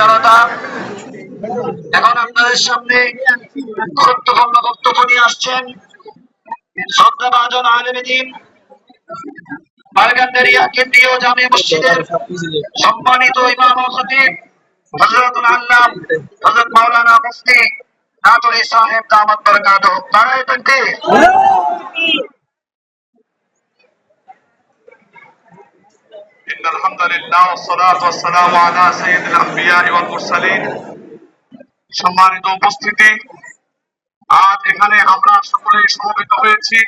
জনতা। এখন আপনাদের সামনে গুরুত্বপূর্ণ বক্তব্য নিয়ে আসছেন শ্রদ্ধা ভাজন আলমদিন বারগান্দারিয়া কেন্দ্রীয় জামে মসজিদের সম্মানিত ইমাম খতিব হযরতুল আল্লাহ হযরত মাওলানা মুফতি নাজুরি সাহেব দামাত বরকাতুহু। নারায়ে তাকবীর সম্মানিত উপস্থিতি আজ এখানে আমরা সকলে সমবেত হয়েছি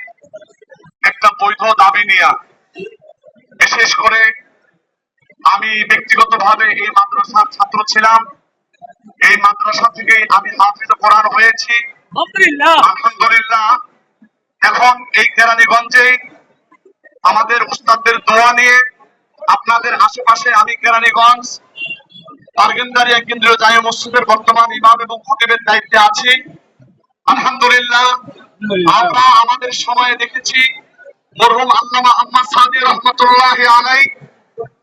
একটা বৈধ দাবি নিয়ে। বিশেষ করে আমি ব্যক্তিগতভাবে এই মাদ্রাসার ছাত্র ছিলাম। এই মাদ্রাসা থেকে আমি হাফিজ কোরআন হয়েছি। আলহামদুলিল্লাহ। এখন এই কেরানীগঞ্জে আমাদের উস্তাদদের দোয়া নিয়ে আপনাদের আশেপাশে আমি কেরানীগঞ্জ আর্গেন্দারিয়া কেন্দ্রীয় জামে মসজিদের বর্তমান ইমাম এবং খতিবের দায়িত্বে আছি। আলহামদুলিল্লাহ আমরা আমাদের সময়ে দেখেছি মরহুম আল্লামা আহমদ সাদি রহমতুল্লাহ আলাই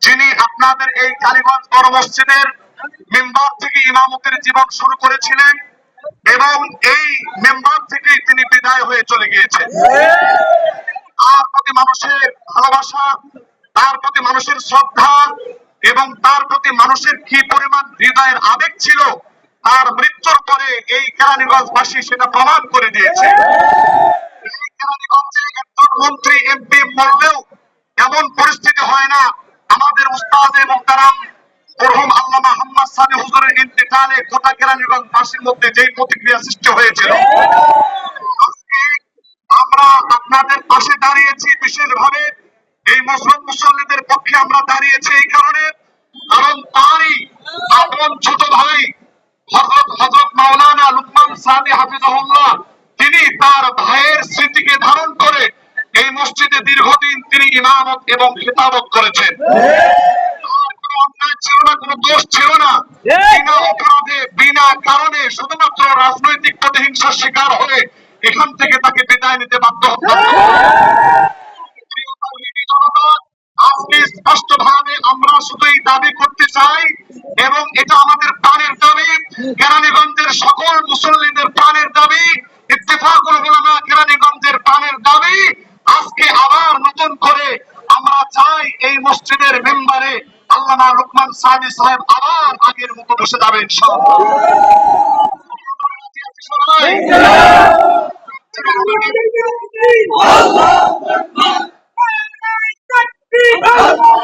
যিনি আপনাদের এই কালীগঞ্জ বড় মসজিদের মেম্বার থেকে ইমামতের জীবন শুরু করেছিলেন এবং এই মেম্বার থেকে তিনি বিদায় হয়ে চলে গিয়েছেন। তার প্রতি মানুষের ভালোবাসা তার প্রতি মানুষের শ্রদ্ধা এবং তার প্রতি মানুষের কি পরিমাণ হৃদয়ের আবেগ ছিল, তার মৃত্যুর পরে এই কেরানীগঞ্জবাসী সেটা প্রমাণ করে দিয়েছে। মন্ত্রী এমপি মরলেও এমন পরিস্থিতি হয় না। আমাদের উস্তাদ এবং তারাম মরহুম আল্লামা হাম্মাদ সানি হুজুরের ইন্তেকালে গোটা কেরানীগঞ্জবাসীর মধ্যে যেই প্রতিক্রিয়া সৃষ্টি হয়েছিল। আমরা আপনাদের পাশে দাঁড়িয়েছি বিশেষভাবে মুসলিম মুসল্লিদের পক্ষে আমরা দাঁড়িয়েছি এই কারণে। কারণ তারই আপন ছোট ভাই হযরত হযরত মাওলানা লুকমান সাদি হাফিজাহুল্লাহ, তিনি তার ভাইয়ের স্মৃতিকে ধারণ করে এই মসজিদে দীর্ঘদিন তিনি ইমামত এবং খিতাবত করেছেন। ছিল না কোনো দোষ ছিল না। বিনা অপরাধে, বিনা কারণে শুধুমাত্র রাজনৈতিক প্রতিহিংসার শিকার হয়ে এখান থেকে তাকে বিদায় নিতে বাধ্য হতে আজকে স্পষ্ট ভাবে আমরা শুধু এই দাবি করতে চাই এবং এটা আমাদের প্রাণের দাবি। কেরানীগঞ্জের সকল মুসল্লিদের প্রাণের দাবি। ইত্তেফাকুল উলামা কেরানীগঞ্জের প্রাণের দাবি। আজকে আবার নতুন করে আমরা চাই এই মসজিদের মেম্বারে আল্লামা লুকমান সাহেব সাহেব আবার আগের মতো বসে যাবেন মাত্র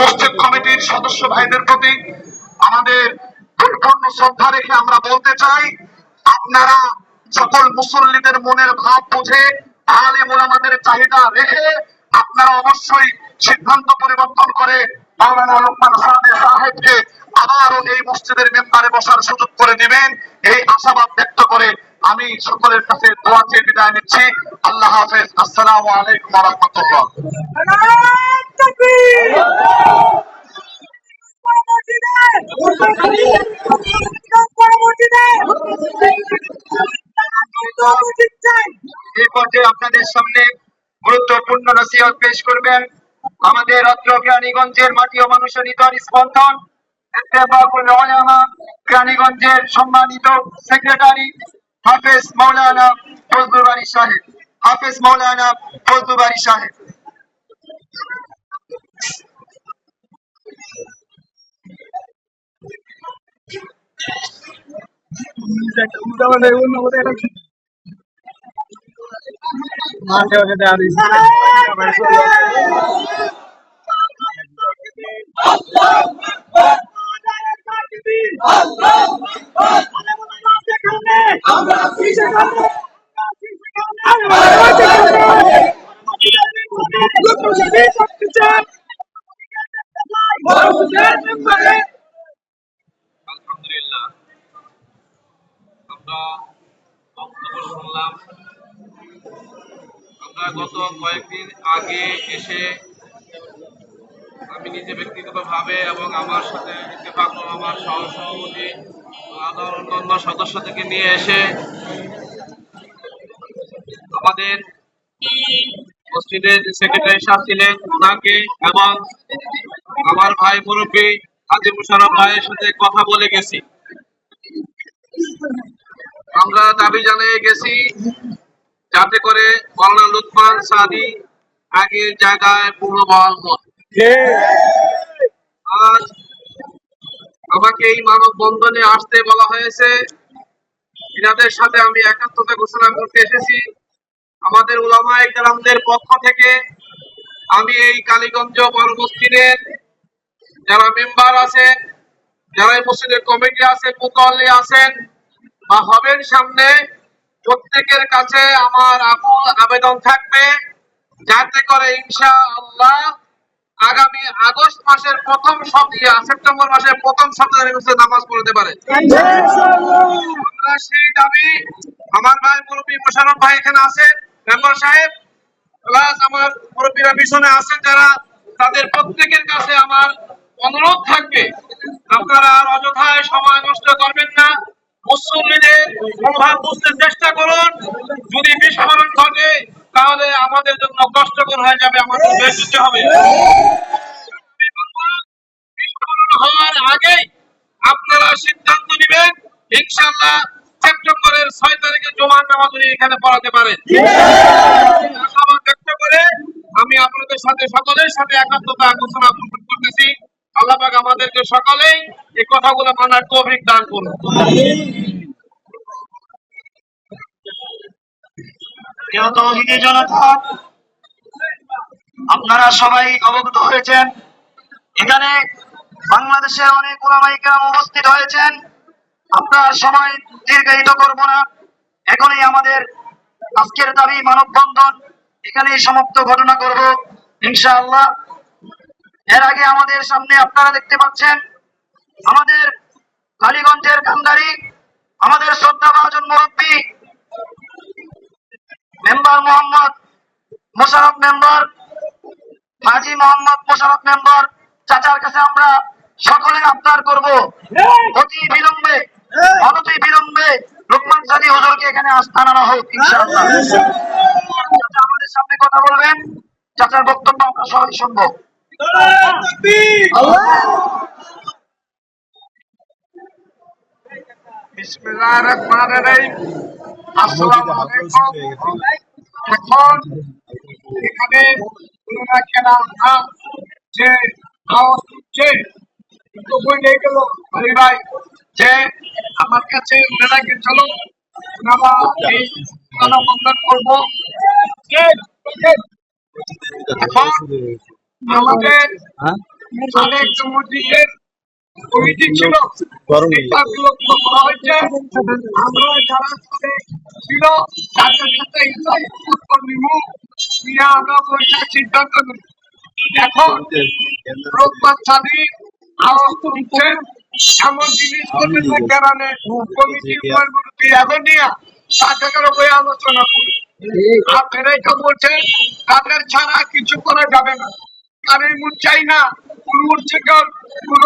মসজিদ কমিটির সদস্য ভাইদের প্রতি আমাদের পূর্ণ শ্রদ্ধা রেখে আমরা বলতে চাই, আপনারা সকল মুসল্লিদের মনের ভাব বুঝে আলে মোলামাদের চাহিদা রেখে আপনারা অবশ্যই সিদ্ধান্ত পরিবর্তন করে মাওলানা লোকমান সাহেব সাহেবকে আবারও এই মসজিদের মেম্বারে বসার সুযোগ করে দিবেন। এই আশাবাদ ব্যক্ত করে আমি সকলের কাছে দোয়া চেয়ে বিদায় নিচ্ছি। আল্লাহ হাফেজ। আসসালামু আলাইকুম রাহমাতুল্লাহ। আপনাদের সামনে গুরুত্বপূর্ণ নসিহত পেশ করবেন আমাদের অত্র কেরানীগঞ্জের মাটি ও মানুষের নিতর স্পন্দন কেরানীগঞ্জের সম্মানিত সেক্রেটারি হাফেজ মাওলানা ফজলুল বারী সাহেব হাফেজ মাওলানা ফজলুল বারী সাহেব। আলহামদুলিল্লাহ, আমরা বক্তব্য শুনলাম। আমরা গত কয়েকদিন আগে এসে আমি নিজে ব্যক্তিগতভাবে এবং আমার সাথে ইত্তেফাক আমার সহ সভাপতি অন্যান্য সদস্য থেকে নিয়ে এসে আমাদের মসজিদের সেক্রেটারি সাহেব ছিলেন ওনাকে এবং আমার ভাই মুরব্বী মুশারফ ভাইয়ের সাথে কথা বলে গেছি। আমরা দাবি জানিয়ে গেছি যাতে করে লুৎফান সাদি আগের জায়গায় পুনর্বহাল হন। আজ আমাকে এই মানব বন্ধনে আসতে বলা হয়েছে। এনাদের সাথে আমি একাত্মতা ঘোষণা করতে এসেছি। আমাদের উলামায়ে কেরামদের পক্ষ থেকে আমি এই কালীগঞ্জ বড় মসজিদের যারা মেম্বার আছেন যারা এই মসজিদের কমিটি আছেন মুকল্লি আছেন বা হবেন সামনে প্রত্যেকের কাছে আমার আকুল আবেদন থাকবে যাতে করে ইনশা আল্লাহ আগামী আগস্ট মাসের প্রথম সপ্তাহে সেপ্টেম্বর মাসের প্রথম সপ্তাহে নামাজ পড়তে পারে। আমরা সেই দাবি আমার ভাই মুরব্বী মোশারফ ভাই এখানে আছেন মেম্বার সাহেব, প্লাস আমার মুরব্বীরা মিশনে আছেন যারা, তাদের প্রত্যেকের কাছে আমার অনুরোধ থাকবে, আপনারা আর অযথায় সময় নষ্ট করবেন না। যদি বিস্ফোরণ তাহলে আমাদের জন্য কষ্টকর হয়ে যাবে হবে। বিস্ফোরণ হওয়ার আগেই আপনারা সিদ্ধান্ত সেপ্টেম্বরের ছয় তারিখে জমার নামাজ উনি এখানে পড়াতে পারেন আশাবাদ ব্যক্ত করে আমি আপনাদের সাথে সকলের সাথে একাত্মতা ঘোষণা করতেছি। আল্লাহ পাক আমাদেরকে সকলেই এই কথাগুলো মানার তৌফিক দান করুন। জনতা আপনারা সবাই অবগত হয়েছেন এখানে বাংলাদেশে অনেক ওলামাই কেরাম উপস্থিত হয়েছেন। আপনার সময় দীর্ঘায়িত করব না। এখনই আমাদের আজকের দাবি মানববন্ধন, এখানেই সমাপ্ত ঘটনা করব, ইনশাআল্লাহ। এর আগে আমাদের সামনে আপনারা দেখতে পাচ্ছেন, আমাদের কালীগঞ্জের কান্দারি, আমাদের শ্রদ্ধাভাজন মুরব্বী, member Mohammad Mosharraf member Haji Mohammad Mosharraf member, চাচার কাছে আমরা সকলে আবদার করব। অতি বিলম্বে, অনতি বিলম্বে লোকমান সাদি হুজুরকে এখানে আনানো হোক, ইনশাআল্লাহ। আমাদের সামনে কথা বলবেন। চাচার বক্তব্য আমরা সবাই শুনব। এখন এখানে যে আওয়াজ যে আমার কাছে ওনারাকে চলো ওনারা এই মানববন্ধন করব। এখন আমাদের অনেক মসজিদের কমিটি ছিল। এটা বিলুপ্ত করা হয়েছে আমরা যারা ছিল তাদের সাথে আমরা সিদ্ধান্ত এখন রোববার সাদি আওয়াজ তুলছেন এমন জিনিস করবে না কারণে কমিটি মুরব্বী নিয়ে তাদের বই আলোচনা করি। আপনারা এটা বলছেন তাদের ছাড়া কিছু করা যাবে না। কারণ মুখ চাই না কোন মূর্তিকার কোন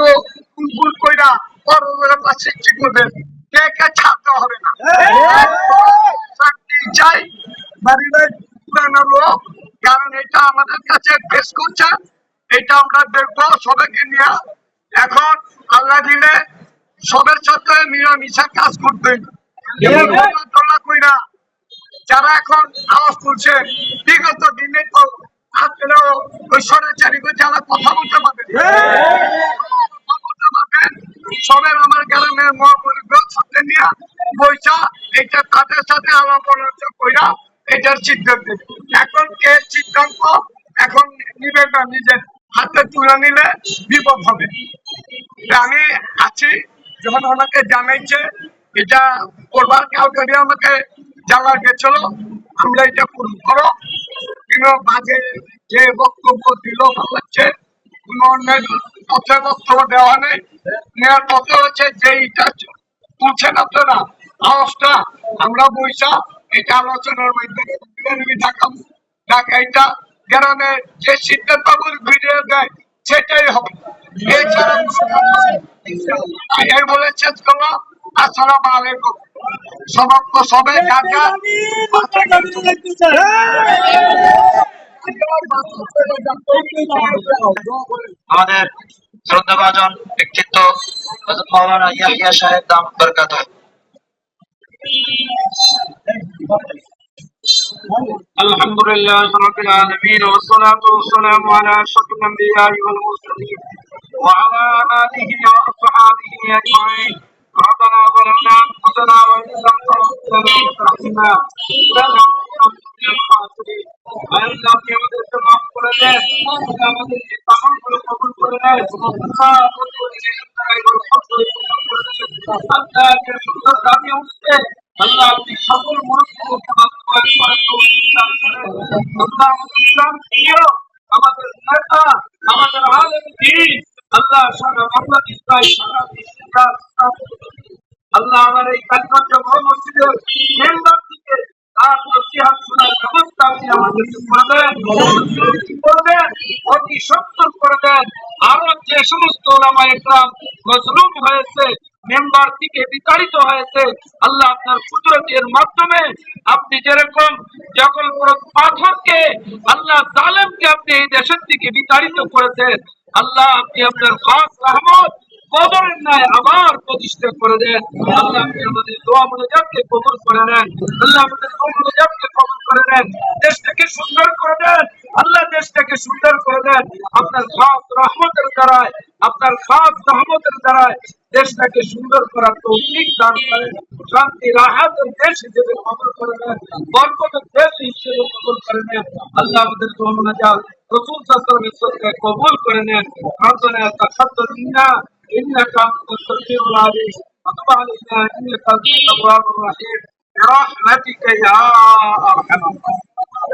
কুলকুল কইরা পরের পাশে ঠিক করবেন কে কে ছাড়তে হবে না? চাই বাড়ির পুরানো লোক কারণ এটা আমাদের কাছে ফেস করছে। এটা আমরা দেখব সবাইকে নিয়ে। এখন আল্লাহ দিলে সবের সাথে মিলামিশা কাজ করবেন যারা এখন আওয়াজ তুলছে বিগত দিনে তো আপনারাও ওই স্বরাচারীকে যারা কথা বলতে পারবেন। পারবেন সবের আমার গ্রামের মহাপরিবেশ সাথে নিয়ে বৈশা এটা তাদের সাথে আলাপ আলোচনা কইরা এটার সিদ্ধান্ত এখন কে সিদ্ধান্ত? এখন নিবে না নিজের হাতে তুলে নিলে বিপদ হবে। আমি আছি। যখন আমাকে জানাইছে, এটা করবার কালকে দিয়ে আমাকে জানা গেছিল আমরা এটা পূরণ করো। কিন্তু বাজে যে বক্তব্য দিল, ভালো কোনো অন্যায় পথে বক্তব্য দেওয়া নেই। নেওয়ার পথে হচ্ছে যে এটা তুলছেন আপনারা। আওয়াজটা আমরা বৈশা এটা আলোচনার মাধ্যমে ঢাকাম ঢাকা এটা। গ্রামে যে সিদ্ধান্ত ভিডিও দেয়, সেটাই হবে। এছাড়া কোনো কাজ নেই। এই বলে শেষ করলো আসসালামু আলাইকুম সমস্ত সবাই ঢাকা আমাদের শ্রদ্ধাভাজন ব্যক্তিত্ব হযরত মাওলানা ইয়াহিয়া সাহেব দাম বরকাত الحمد لله رب العالمين والصلاة والسلام على أشرف الأنبياء والمرسلين وعلى آله وأصحابه أجمعين ربنا ظلمنا أنفسنا وإن لم تغفر لنا وترحمنا لنكونن من الخاسرين আল্লাহ আপনি আমাদেরকে মাফ আল্লাহ সারা বাংলাদেশ ভাই সারা বিশ্বের আল্লাহ আমার এই কালীগঞ্জ মসজিদের মেম্বার থেকে মাধ্যমে আপনি যেরকম যখন পাথরকে, আল্লাহ জালেমকে আপনি এই দেশের থেকে বিতাড়িত করেছেন আল্লাহ আপনি আপনার খাস রহমত কবরের ন্যায় আবার প্রতিষ্ঠা করে দেন। আল্লাহ আপনি আমাদের দোয়া মোনাজাতকে কবুল করে নেন। আল্লাহ আমাদের দোয়া মোনাজাতকে কবুল করে নেন। দেশটাকে সুন্দর করে দেন। আল্লাহ দেশটাকে সুন্দর করে দেন। আপনার খাস রহমতের দ্বারায়, আপনার খাস রহমতের দ্বারায় দেশটাকে সুন্দর করার তৌফিক দান করেন শান্তি রাহাতের দেশ হিসেবে কবল করে নেন বরকতের দেশ হিসেবে কবল করে নেন। আল্লাহ আমাদের দোয়া মোনাজাত রসুল সাল্লাল্লাহু আলাইহি কবুল করে নেন। রব্বানা তাকাব্বাল মিন্না। إنك انت السميع العليم وتب علينا إنك انت التواب الرحيم. برحمتك يا أرحم الراحمين.